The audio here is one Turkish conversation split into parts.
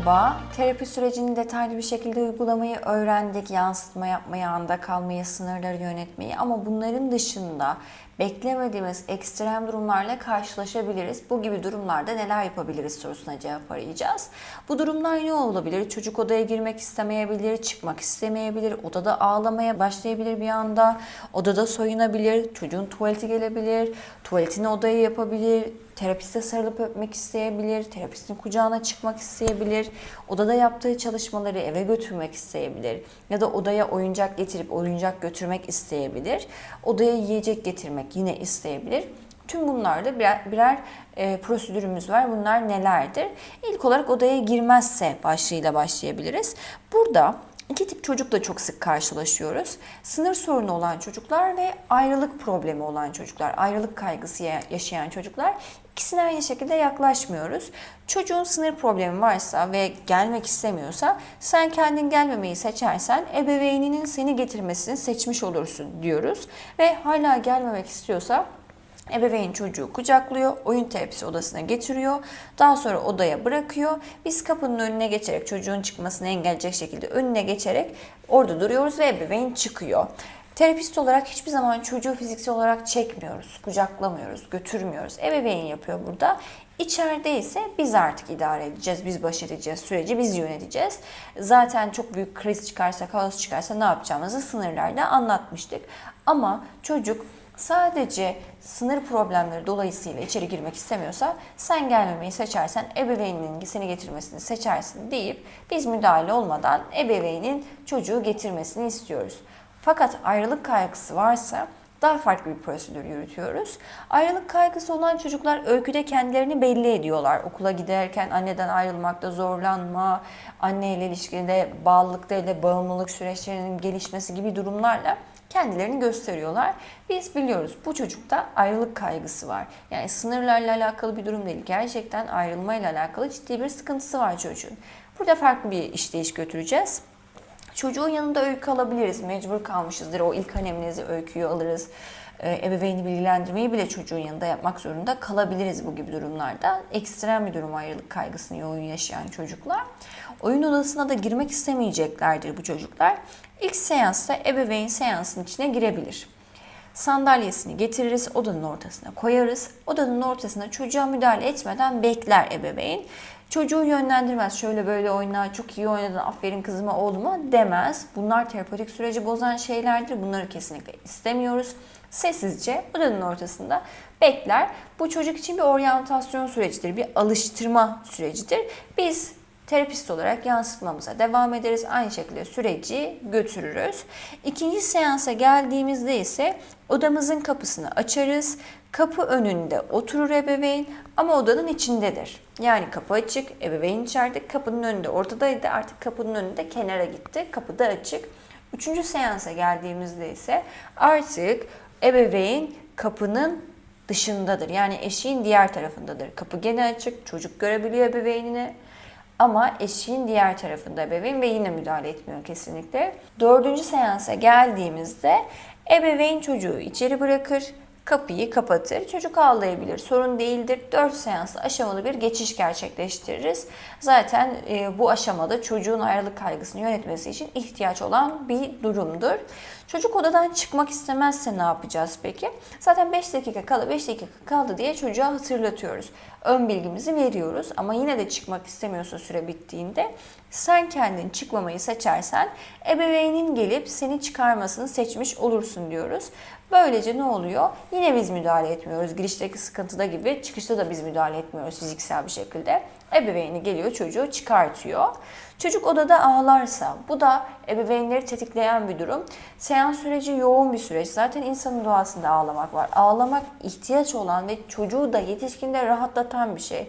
Merhaba, terapi sürecini detaylı bir şekilde uygulamayı öğrendik. Yansıtma yapmayı, anda kalmayı, sınırları yönetmeyi ama bunların dışında beklemediğimiz ekstrem durumlarla karşılaşabiliriz. Bu gibi durumlarda neler yapabiliriz sorusuna cevap arayacağız. Bu durumlar ne olabilir? Çocuk odaya girmek istemeyebilir, çıkmak istemeyebilir, odada ağlamaya başlayabilir bir anda, odada soyunabilir, çocuğun tuvaleti gelebilir, tuvaletini odaya yapabilir, terapiste sarılıp öpmek isteyebilir, terapistin kucağına çıkmak isteyebilir, odada yaptığı çalışmaları eve götürmek isteyebilir ya da odaya oyuncak getirip oyuncak götürmek isteyebilir, odaya yiyecek getirmek yine isteyebilir. Tüm bunlarda birer, birer e, prosedürümüz var. Bunlar nelerdir? İlk olarak odaya girmezse başlığıyla başlayabiliriz. Burada İki tip çocukla çok sık karşılaşıyoruz. Sınır sorunu olan çocuklar ve ayrılık problemi olan çocuklar, ayrılık kaygısı yaşayan çocuklar. İkisine aynı şekilde yaklaşmıyoruz. Çocuğun sınır problemi varsa ve gelmek istemiyorsa sen kendin gelmemeyi seçersen ebeveyninin seni getirmesini seçmiş olursun diyoruz. Ve hala gelmemek istiyorsa Ebeveyn çocuğu kucaklıyor, oyun terapisi odasına getiriyor. Daha sonra odaya bırakıyor. Biz kapının önüne geçerek çocuğun çıkmasını engelleyecek şekilde önüne geçerek orada duruyoruz ve ebeveyn çıkıyor. Terapist olarak hiçbir zaman çocuğu fiziksel olarak çekmiyoruz, kucaklamıyoruz, götürmüyoruz. Ebeveyn yapıyor burada. İçeride ise biz artık idare edeceğiz, biz baş edeceğiz, süreci biz yöneteceğiz. Zaten çok büyük kriz çıkarsa, kaos çıkarsa ne yapacağımızı sınırlarda anlatmıştık. Ama çocuk sadece sınır problemleri dolayısıyla içeri girmek istemiyorsa sen gelmemeyi seçersen ebeveyninin seni getirmesini seçersin deyip biz müdahale olmadan ebeveynin çocuğu getirmesini istiyoruz. Fakat ayrılık kaygısı varsa daha farklı bir prosedür yürütüyoruz. Ayrılık kaygısı olan çocuklar öyküde kendilerini belli ediyorlar. Okula giderken anneden ayrılmakta zorlanma, anneyle ilişkide bağlılıkta ile bağımlılık süreçlerinin gelişmesi gibi durumlarla kendilerini gösteriyorlar. Biz biliyoruz bu çocukta ayrılık kaygısı var. Yani sınırlarla alakalı bir durum değil. Gerçekten ayrılmayla alakalı ciddi bir sıkıntısı var çocuğun. Burada farklı bir işleyiş götüreceğiz. Çocuğun yanında öykü alabiliriz. Mecbur kalmışızdır. O ilk haneminizi öyküyü alırız. Ee, ebeveyni bilgilendirmeyi bile çocuğun yanında yapmak zorunda kalabiliriz bu gibi durumlarda. Ekstrem bir durum ayrılık kaygısını yoğun yaşayan çocuklar. Oyun odasına da girmek istemeyeceklerdir bu çocuklar. İlk seansta ebeveyn seansın içine girebilir. Sandalyesini getiririz, odanın ortasına koyarız. Odanın ortasına çocuğa müdahale etmeden bekler ebeveyn. Çocuğu yönlendirmez. Şöyle böyle oyna, çok iyi oynadın, aferin kızıma, oğluma demez. Bunlar terapetik süreci bozan şeylerdir. Bunları kesinlikle istemiyoruz. Sessizce odanın ortasında bekler. Bu çocuk için bir oryantasyon sürecidir, bir alıştırma sürecidir. Biz terapist olarak yansıtmamıza devam ederiz. Aynı şekilde süreci götürürüz. İkinci seansa geldiğimizde ise odamızın kapısını açarız. Kapı önünde oturur ebeveyn ama odanın içindedir. Yani kapı açık, ebeveyn içeride, kapının önünde ortadaydı artık kapının önünde kenara gitti. Kapı da açık. Üçüncü seansa geldiğimizde ise artık ebeveyn kapının dışındadır. Yani eşiğin diğer tarafındadır. Kapı gene açık, çocuk görebiliyor ebeveynini. Ama eşiğin diğer tarafında ebeveyn ve yine müdahale etmiyor kesinlikle. Dördüncü seansa geldiğimizde ebeveyn çocuğu içeri bırakır, kapıyı kapatır. Çocuk ağlayabilir, sorun değildir. 4 seans aşamalı bir geçiş gerçekleştiririz. Zaten e, bu aşamada çocuğun ayrılık kaygısını yönetmesi için ihtiyaç olan bir durumdur. Çocuk odadan çıkmak istemezse ne yapacağız peki? Zaten 5 dakika kaldı, 5 dakika kaldı diye çocuğa hatırlatıyoruz. Ön bilgimizi veriyoruz ama yine de çıkmak istemiyorsa süre bittiğinde sen kendin çıkmamayı seçersen ebeveynin gelip seni çıkarmasını seçmiş olursun diyoruz. Böylece ne oluyor? Yine biz müdahale etmiyoruz. Girişteki sıkıntıda gibi çıkışta da biz müdahale etmiyoruz fiziksel bir şekilde. Ebeveyni geliyor çocuğu çıkartıyor. Çocuk odada ağlarsa bu da ebeveynleri tetikleyen bir durum. Seans süreci yoğun bir süreç. Zaten insanın doğasında ağlamak var. Ağlamak ihtiyaç olan ve çocuğu da yetişkinde rahatlatan bir şey.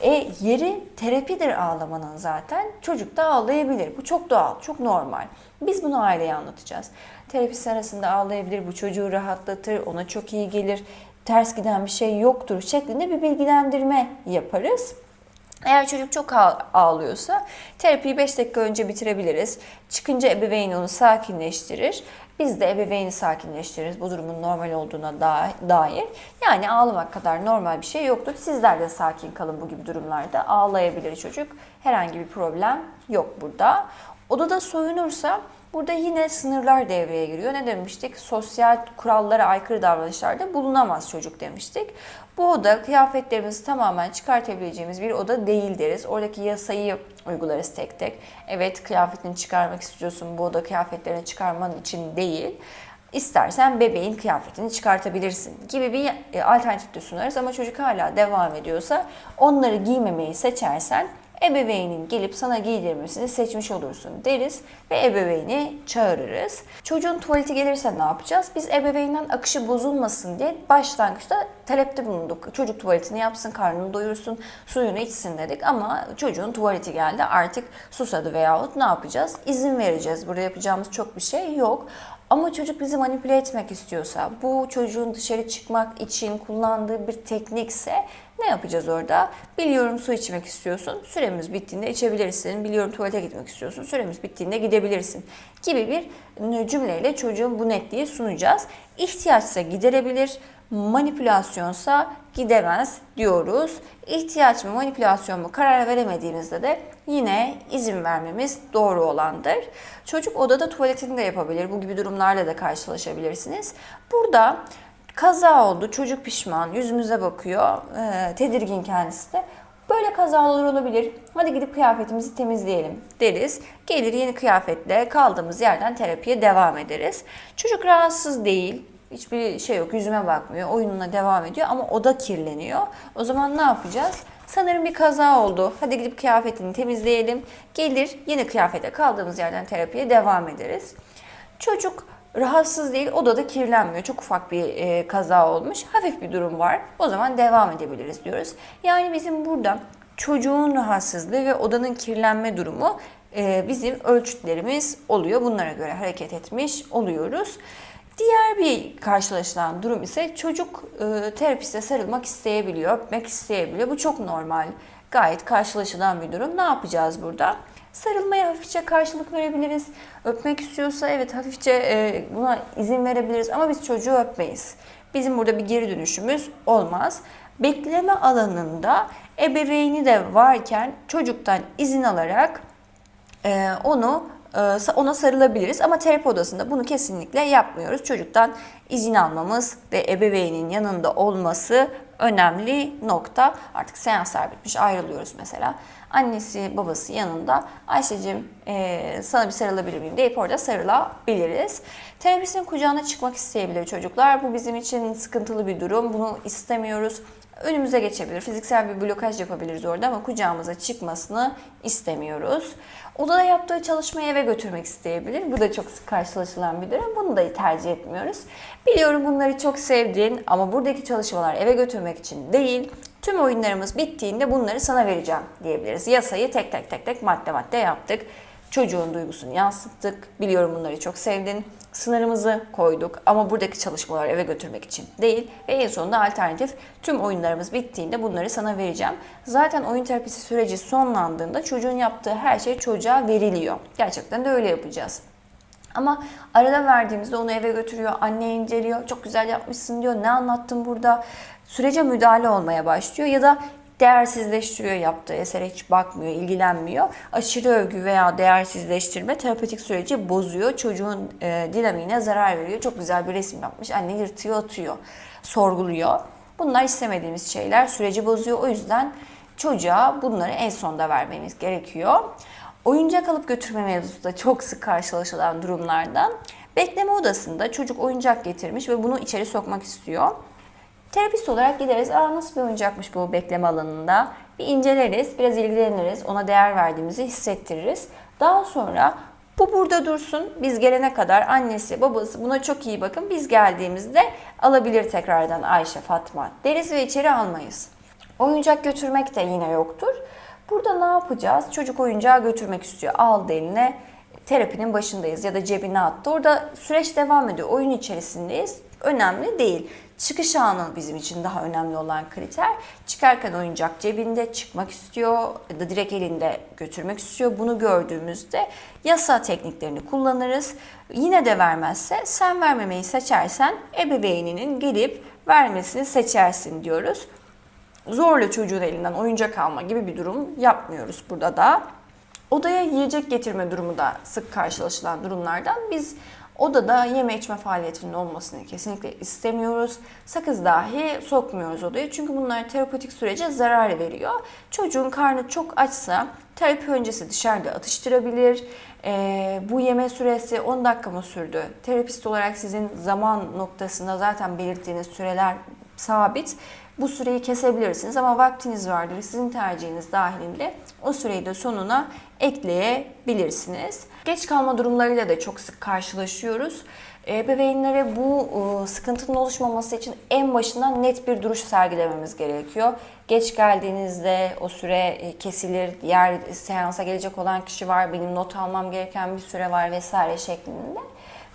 E, yeri terapidir ağlamanın zaten. Çocuk da ağlayabilir. Bu çok doğal, çok normal. Biz bunu aileye anlatacağız. Terapist arasında ağlayabilir, bu çocuğu rahatlatır, ona çok iyi gelir, ters giden bir şey yoktur şeklinde bir bilgilendirme yaparız. Eğer çocuk çok ağlıyorsa terapiyi 5 dakika önce bitirebiliriz. Çıkınca ebeveyn onu sakinleştirir. Biz de ebeveyni sakinleştiririz bu durumun normal olduğuna da- dair. Yani ağlamak kadar normal bir şey yoktur. Sizler de sakin kalın bu gibi durumlarda. Ağlayabilir çocuk. Herhangi bir problem yok burada. Odada soyunursa Burada yine sınırlar devreye giriyor. Ne demiştik? Sosyal kurallara aykırı davranışlarda bulunamaz çocuk demiştik. Bu oda kıyafetlerimizi tamamen çıkartabileceğimiz bir oda değil deriz. Oradaki yasayı uygularız tek tek. Evet kıyafetini çıkarmak istiyorsun bu oda kıyafetlerini çıkarman için değil. İstersen bebeğin kıyafetini çıkartabilirsin gibi bir e, alternatif de sunarız ama çocuk hala devam ediyorsa onları giymemeyi seçersen ebeveynin gelip sana giydirmesini seçmiş olursun deriz ve ebeveyni çağırırız. Çocuğun tuvaleti gelirse ne yapacağız? Biz ebeveynden akışı bozulmasın diye başlangıçta talepte bulunduk. Çocuk tuvaletini yapsın, karnını doyursun, suyunu içsin dedik ama çocuğun tuvaleti geldi artık susadı veyahut ne yapacağız? İzin vereceğiz. Burada yapacağımız çok bir şey yok. Ama çocuk bizi manipüle etmek istiyorsa, bu çocuğun dışarı çıkmak için kullandığı bir teknikse ne yapacağız orada? Biliyorum su içmek istiyorsun, süremiz bittiğinde içebilirsin. Biliyorum tuvalete gitmek istiyorsun, süremiz bittiğinde gidebilirsin. Gibi bir cümleyle çocuğun bu netliği sunacağız. İhtiyaçsa giderebilir, manipülasyonsa gidemez diyoruz. İhtiyaç mı manipülasyon mu karar veremediğimizde de yine izin vermemiz doğru olandır. Çocuk odada tuvaletini de yapabilir. Bu gibi durumlarla da karşılaşabilirsiniz. Burada kaza oldu, çocuk pişman, yüzümüze bakıyor, ee, tedirgin kendisi de. Böyle kazalar olabilir. Hadi gidip kıyafetimizi temizleyelim deriz. Gelir yeni kıyafetle kaldığımız yerden terapiye devam ederiz. Çocuk rahatsız değil. Hiçbir şey yok. Yüzüme bakmıyor. Oyununa devam ediyor ama oda kirleniyor. O zaman ne yapacağız? Sanırım bir kaza oldu. Hadi gidip kıyafetini temizleyelim. Gelir yeni kıyafete kaldığımız yerden terapiye devam ederiz. Çocuk rahatsız değil, odada kirlenmiyor. Çok ufak bir e, kaza olmuş. Hafif bir durum var. O zaman devam edebiliriz diyoruz. Yani bizim burada çocuğun rahatsızlığı ve odanın kirlenme durumu e, bizim ölçütlerimiz oluyor. Bunlara göre hareket etmiş oluyoruz. Diğer bir karşılaşılan durum ise çocuk e, terapiste sarılmak isteyebiliyor, öpmek isteyebiliyor. Bu çok normal, gayet karşılaşılan bir durum. Ne yapacağız burada? Sarılmaya hafifçe karşılık verebiliriz. Öpmek istiyorsa evet hafifçe e, buna izin verebiliriz ama biz çocuğu öpmeyiz. Bizim burada bir geri dönüşümüz olmaz. Bekleme alanında ebeveyni de varken çocuktan izin alarak e, onu ona sarılabiliriz ama terapi odasında bunu kesinlikle yapmıyoruz. Çocuktan izin almamız ve ebeveynin yanında olması önemli nokta. Artık seanslar bitmiş ayrılıyoruz mesela. Annesi babası yanında Ayşe'cim e, sana bir sarılabilir miyim deyip orada sarılabiliriz. Terapistin kucağına çıkmak isteyebilir çocuklar. Bu bizim için sıkıntılı bir durum. Bunu istemiyoruz önümüze geçebilir. Fiziksel bir blokaj yapabiliriz orada ama kucağımıza çıkmasını istemiyoruz. Odada yaptığı çalışmayı eve götürmek isteyebilir. Bu da çok sık karşılaşılan bir durum. Bunu da tercih etmiyoruz. Biliyorum bunları çok sevdin ama buradaki çalışmalar eve götürmek için değil, tüm oyunlarımız bittiğinde bunları sana vereceğim diyebiliriz. Yasayı tek tek tek tek madde madde yaptık. Çocuğun duygusunu yansıttık. Biliyorum bunları çok sevdin. Sınırımızı koyduk ama buradaki çalışmaları eve götürmek için değil. Ve en sonunda alternatif tüm oyunlarımız bittiğinde bunları sana vereceğim. Zaten oyun terapisi süreci sonlandığında çocuğun yaptığı her şey çocuğa veriliyor. Gerçekten de öyle yapacağız. Ama arada verdiğimizde onu eve götürüyor, anne inceliyor, çok güzel yapmışsın diyor, ne anlattın burada? Sürece müdahale olmaya başlıyor ya da değersizleştiriyor yaptığı esere hiç bakmıyor, ilgilenmiyor. Aşırı övgü veya değersizleştirme terapötik süreci bozuyor. Çocuğun e, dinamiğine zarar veriyor. Çok güzel bir resim yapmış. Anne yırtıyor, atıyor, sorguluyor. Bunlar istemediğimiz şeyler. Süreci bozuyor. O yüzden çocuğa bunları en sonda vermemiz gerekiyor. Oyuncak alıp götürme mevzusu da çok sık karşılaşılan durumlardan. Bekleme odasında çocuk oyuncak getirmiş ve bunu içeri sokmak istiyor. Terapist olarak gideriz. Aa nasıl bir oyuncakmış bu bekleme alanında? Bir inceleriz, biraz ilgileniriz, ona değer verdiğimizi hissettiririz. Daha sonra bu burada dursun. Biz gelene kadar annesi, babası buna çok iyi bakın. Biz geldiğimizde alabilir tekrardan Ayşe, Fatma deriz ve içeri almayız. Oyuncak götürmek de yine yoktur. Burada ne yapacağız? Çocuk oyuncağı götürmek istiyor. Aldı eline terapinin başındayız ya da cebine attı. Orada süreç devam ediyor. Oyun içerisindeyiz. Önemli değil. Çıkış anı bizim için daha önemli olan kriter. Çıkarken oyuncak cebinde çıkmak istiyor ya da direkt elinde götürmek istiyor. Bunu gördüğümüzde yasa tekniklerini kullanırız. Yine de vermezse sen vermemeyi seçersen ebeveyninin gelip vermesini seçersin diyoruz. Zorla çocuğun elinden oyuncak alma gibi bir durum yapmıyoruz burada da. Odaya yiyecek getirme durumu da sık karşılaşılan durumlardan. Biz odada yeme içme faaliyetinin olmasını kesinlikle istemiyoruz. Sakız dahi sokmuyoruz odaya çünkü bunlar terapetik sürece zarar veriyor. Çocuğun karnı çok açsa terapi öncesi dışarıda atıştırabilir. Ee, bu yeme süresi 10 dakika mı sürdü? Terapist olarak sizin zaman noktasında zaten belirttiğiniz süreler sabit. Bu süreyi kesebilirsiniz ama vaktiniz vardır. Sizin tercihiniz dahilinde o süreyi de sonuna ekleyebilirsiniz. Geç kalma durumlarıyla da çok sık karşılaşıyoruz. Ebeveynlere bu e, sıkıntının oluşmaması için en başından net bir duruş sergilememiz gerekiyor. Geç geldiğinizde o süre e, kesilir, diğer seansa gelecek olan kişi var, benim not almam gereken bir süre var vesaire şeklinde.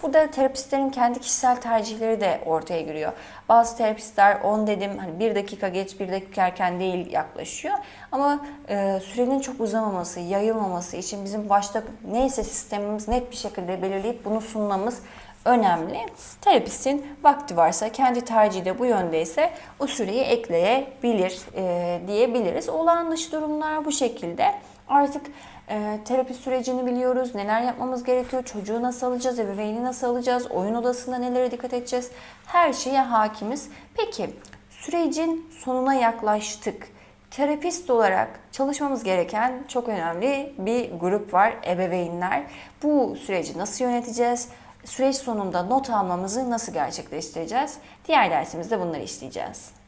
Burada terapistlerin kendi kişisel tercihleri de ortaya giriyor. Bazı terapistler 10 dedim hani bir dakika geç bir dakika erken değil yaklaşıyor. Ama e, sürenin çok uzamaması, yayılmaması için bizim başta neyse sistemimiz net bir şekilde belirleyip bunu sunmamız önemli. Terapistin vakti varsa, kendi tercihi de bu yöndeyse o süreyi ekleyebilir e, diyebiliriz. Olağan dışı durumlar bu şekilde. Artık e, terapi sürecini biliyoruz, neler yapmamız gerekiyor, çocuğu nasıl alacağız, ebeveyni nasıl alacağız, oyun odasında nelere dikkat edeceğiz, her şeye hakimiz. Peki sürecin sonuna yaklaştık. Terapist olarak çalışmamız gereken çok önemli bir grup var, ebeveynler. Bu süreci nasıl yöneteceğiz? Süreç sonunda not almamızı nasıl gerçekleştireceğiz? Diğer dersimizde bunları işleyeceğiz.